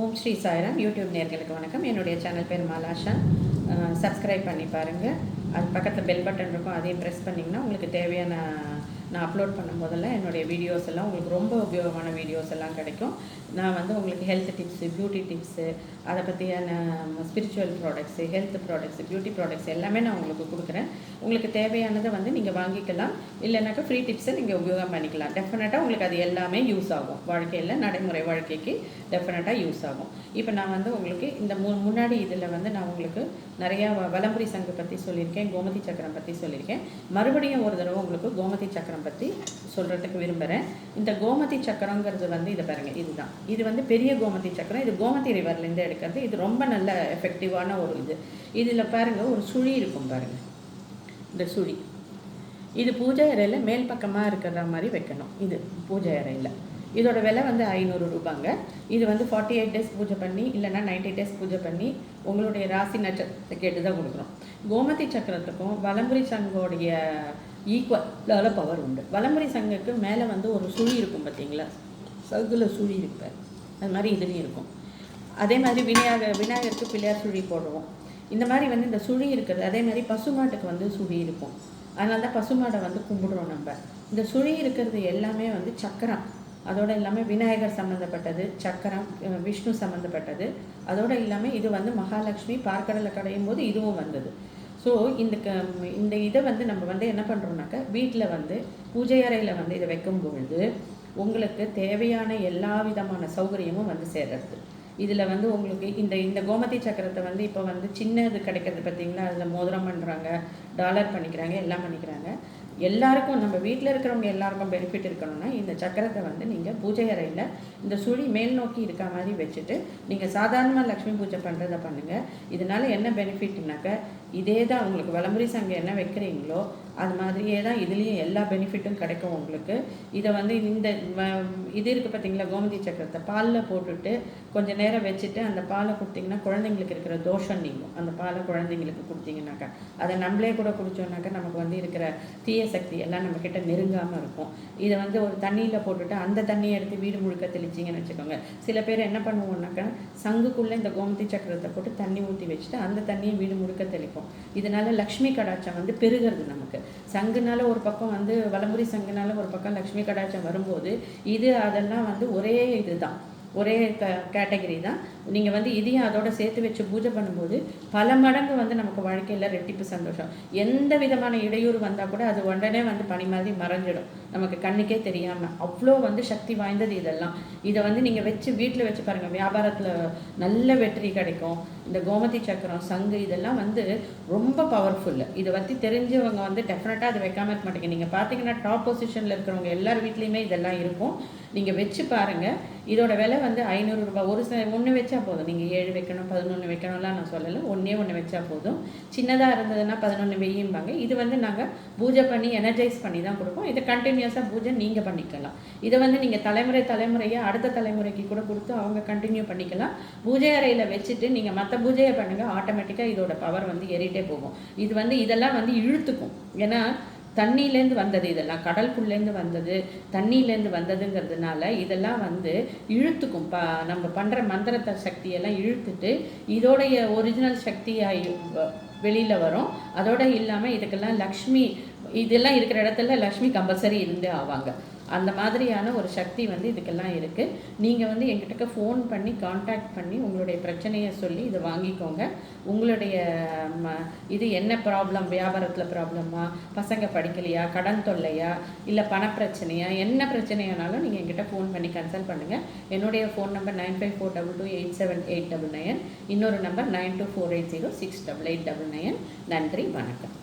ஓம் Sri Sairam. YouTube நேர்களுக்கு வணக்கம். என்னுடைய சேனல் பேர் மலாஷா சப்ஸ்கிரைப் பண்ணி பாருங்கள் அது பக்கத்தில் பெல் பட்டன் இருக்கும் அதையும் ப்ரெஸ் பண்ணிங்கன்னா உங்களுக்கு தேவையான நான் அப்லோட் பண்ணும் போதெல்லாம் என்னுடைய வீடியோஸ் எல்லாம் உங்களுக்கு ரொம்ப உபயோகமான வீடியோஸ் எல்லாம் கிடைக்கும். நான் வந்து உங்களுக்கு ஹெல்த் டிப்ஸு பியூட்டி டிப்ஸு அதை பற்றியான spiritual products health products beauty products எல்லாமே நான் உங்களுக்கு கொடுக்குறேன். உங்களுக்கு தேவையானதை வந்து நீங்கள் வாங்கிக்கலாம். இல்லைனாக்கா ஃப்ரீ டிப்ஸை நீங்கள் உபயோகம் பண்ணிக்கலாம். டெஃபினட்டாக உங்களுக்கு அது எல்லாமே யூஸ் ஆகும். வாழ்க்கையில் நடைமுறை வாழ்க்கைக்கு டெஃபினட்டாக யூஸ் ஆகும். இப்போ நான் வந்து உங்களுக்கு இந்த மு முன்னாடி இதில் வந்து நான் உங்களுக்கு நிறையா வலம்புரி சங்கு பற்றி சொல்லியிருக்கேன் கோமதி சக்கரம் பற்றி சொல்லியிருக்கேன். மறுபடியும் ஒரு தடவை உங்களுக்கு கோமதி சக்கரம் பற்றி சொல்கிறதுக்கு விரும்புகிறேன் இந்த கோமதி சக்கரங்கிறது வந்து இதை பாருங்கள் இதுதான். இது வந்து பெரிய கோமதி சக்கரம். இது கோமதி ரிவர்லேருந்து எடுக்கிறது. இது ரொம்ப நல்ல எஃபெக்டிவான ஒரு இது. இதில் பாருங்கள் ஒரு சுழி இருக்கும் பாருங்கள் இந்த சுழி. இது பூஜை அறையில் மேல் பக்கமாக இருக்கிற மாதிரி வைக்கணும். இது பூஜை அறையில். இதோட விலை வந்து ஐநூறு ரூபாங்க. இது வந்து ஃபார்ட்டி எயிட் டேஸ் பூஜை பண்ணி இல்லைன்னா 90 டேஸ் பூஜை பண்ணி உங்களுடைய ராசி நட்சத்திரத்தை கேட்டு தான் கொடுக்குறோம் கோமதி சக்கரத்துக்கும் வலம்புரி சங்கோடைய ஈக்குவலான பவர் உண்டு. வலமுறை சங்குக்கு மேலே வந்து ஒரு சுழி இருக்கும் பார்த்தீங்களா சகுல சுழி இருப்பார் அது மாதிரி இதுலேயும் இருக்கும். அதே மாதிரி விநாயகர் விநாயகருக்கு பிள்ளையார் சுழி போடுவோம். இந்த மாதிரி வந்து இந்த சுழி இருக்கிறது அதே மாதிரி பசுமாட்டுக்கு வந்து சுழி இருக்கும். அதனால தான் பசுமாடை வந்து கும்பிடுறோம் நம்ம. இந்த சுழி இருக்கிறது எல்லாமே வந்து சக்கரம். அதோட இல்லாமல் விநாயகர் சம்மந்தப்பட்டது சக்கரம் விஷ்ணு சம்மந்தப்பட்டது அதோட இல்லாமல் இது வந்து மகாலட்சுமி பார்க்கடலை கடையும் போது இதுவும் வந்தது. ஸோ இந்த க இந்த இதை வந்து நம்ம வந்து என்ன பண்ணுறோம்னாக்க வீட்டில் வந்து பூஜை அறையில் வந்து இதை வைக்கும் பொழுது உங்களுக்கு தேவையான எல்லா விதமான சௌகரியமும் வந்து சேர்றது. இதில் வந்து உங்களுக்கு இந்த இந்த கோமதி சக்கரத்தை வந்து இப்போ வந்து சின்னது கிடைக்கிறது பார்த்தீங்களா அதில் மோதிரம் பண்ணுறாங்க டாலர் பண்ணிக்கிறாங்க எல்லாம் பண்ணிக்கிறாங்க. எல்லாருக்கும் நம்ம வீட்டில் இருக்கிறவங்க எல்லாருக்கும் பெனிஃபிட் இருக்கணும்னா இந்த சக்கரத்தை வந்து நீங்கள் பூஜை அறையில் இந்த சுழி மேல் நோக்கி இருக்க மாதிரி வச்சுட்டு நீங்கள் சாதாரணமாக லக்ஷ்மி பூஜை பண்ணுறதை பண்ணுங்கள் இதனால என்ன பெனிஃபிட்னாக்க இதே தான் உங்களுக்கு வளமுறை சங்கம் என்ன வைக்கிறீங்களோ அது மாதிரியே தான் இதுலேயும் எல்லா பெனிஃபிட்டும் கிடைக்கும் உங்களுக்கு. இதை வந்து இந்த வ- இது இருக்குது பார்த்தீங்களா கோமதி சக்கரத்தை பாலில் போட்டுட்டு கொஞ்சம் நேரம் வச்சுட்டு அந்த பாலை கொடுத்தீங்கன்னா குழந்தைங்களுக்கு இருக்கிற தோஷம் நீங்கும். அந்த பாலை குழந்தைங்களுக்கு கொடுத்தீங்கன்னாக்கா அதை நம்மளே கூட குடித்தோம்னாக்கா நமக்கு வந்து இருக்கிற தீய சக்தி எல்லாம் நம்மக்கிட்ட நெருங்காமல் இருக்கும். இதை வந்து ஒரு தண்ணியில் போட்டுட்டு அந்த தண்ணியை எடுத்து வீடு முழுக்க தெளிச்சிங்கன்னு வச்சுக்கோங்க. சில பேர் என்ன பண்ணுவோம்னாக்கா சங்குக்குள்ளே இந்த கோமதி சக்கரத்தை போட்டு தண்ணி ஊற்றி வச்சுட்டு அந்த தண்ணியை வீடு முழுக்க தெளிப்போம். இதனால லக்ஷ்மி கடாட்சம் வந்து பெருகிறது நமக்கு. சங்குனால ஒரு பக்கம் வந்து வலமுறை சங்குனால ஒரு பக்கம் லக்ஷ்மி கடாட்சம் வரும்போது இது அதெல்லாம் வந்து ஒரே இதுதான். ஒரே க கேட்டகரி தான். நீங்கள் வந்து இதையும் அதோட சேர்த்து வச்சு பூஜை பண்ணும்போது பல மடங்கு வந்து நமக்கு வாழ்க்கையில் ரெட்டிப்பு சந்தோஷம். எந்த விதமான இடையூறு வந்தால் கூட அது உடனே வந்து பனி மாதிரி மறைஞ்சிடும். நமக்கு கண்ணுக்கே தெரியாமல் அவ்வளோ வந்து சக்தி வாய்ந்தது இதெல்லாம். இதை வந்து நீங்கள் வச்சு வீட்டில் வச்சு பாருங்கள் வியாபாரத்தில் நல்ல வெற்றி கிடைக்கும். இந்த கோமதி சக்கரம் சங்கு இதெல்லாம் வந்து ரொம்ப பவர்ஃபுல்லு இதை பற்றி தெரிஞ்சவங்க வந்து டெஃபினட்டாக அதை வைக்காம இருக்க மாட்டேங்க. நீங்கள் பார்த்தீங்கன்னா டாப் பொசிஷனில் இருக்கிறவங்க எல்லார் வீட்லேயுமே இதெல்லாம் இருக்கும். நீங்கள் வச்சு பாருங்கள் இதோட விலை வந்து ஐநூறு ரூபாய். ஒரு சில ஒன்று வச்சா போதும். நீங்கள் ஏழு வைக்கணும் பதினொன்று வைக்கணும்லாம் நான் சொல்லலை. ஒன்றே ஒன்று வச்சா போதும். சின்னதாக இருந்ததுன்னா பதினொன்று வெய்யும்பாங்க. இது வந்து நாங்கள் பூஜை பண்ணி எனர்ஜைஸ் பண்ணி தான் கொடுப்போம். இதை கண்டினியூஸாக பூஜை நீங்கள் பண்ணிக்கலாம். இதை வந்து நீங்கள் தலைமுறை தலைமுறையாக அடுத்த தலைமுறைக்கு கூட கொடுத்து அவங்க கண்டினியூ பண்ணிக்கலாம். பூஜை அறையில் வச்சுட்டு நீங்கள் மற்ற பூஜையை பண்ணுங்கள் ஆட்டோமேட்டிக்காக இதோட பவர் வந்து ஏறிட்டே போகும். இது வந்து இதெல்லாம் வந்து இழுத்துக்கும். ஏன்னா தண்ணியிலேருந்து வந்தது இதெல்லாம் கடலுக்குள்ளேருந்து வந்தது தண்ணியிலேருந்து வந்ததுங்கிறதுனால இதெல்லாம் வந்து இழுத்துக்கும். ப நம்ம பண்ணுற மந்திரத்தை சக்தியெல்லாம் இழுத்துட்டு இதோடைய ஒரிஜினல் சக்தியாக வெளியில் வரும். அதோட இல்லாமல் இதுக்கெல்லாம் லக்ஷ்மி இதெல்லாம் இருக்கிற இடத்துல லக்ஷ்மி கம்பல்சரி இருந்தே ஆவாங்க. அந்த மாதிரியான ஒரு சக்தி வந்து இதுக்கெல்லாம் இருக்குது நீங்கள் வந்து எங்கிட்ட ஃபோன் பண்ணி காண்டாக்ட் பண்ணி உங்களுடைய பிரச்சனையை சொல்லி இதை வாங்கிக்கோங்க. உங்களுடைய ம, இது என்ன ப்ராப்ளம் வியாபாரத்தில் ப்ராப்ளமா பசங்க படிக்கலையா? கடன் தொல்லையா? இல்லை பணப்பிரச்சனையா? என்ன பிரச்சனையானாலும் நீங்கள் எங்கிட்ட ஃபோன் பண்ணி கன்சல்ட் பண்ணுங்கள் என்னுடைய phone number nine five four double two eight seven eight double nine இன்னொரு number nine two four eight zero six double eight double nine நன்றி வணக்கம்.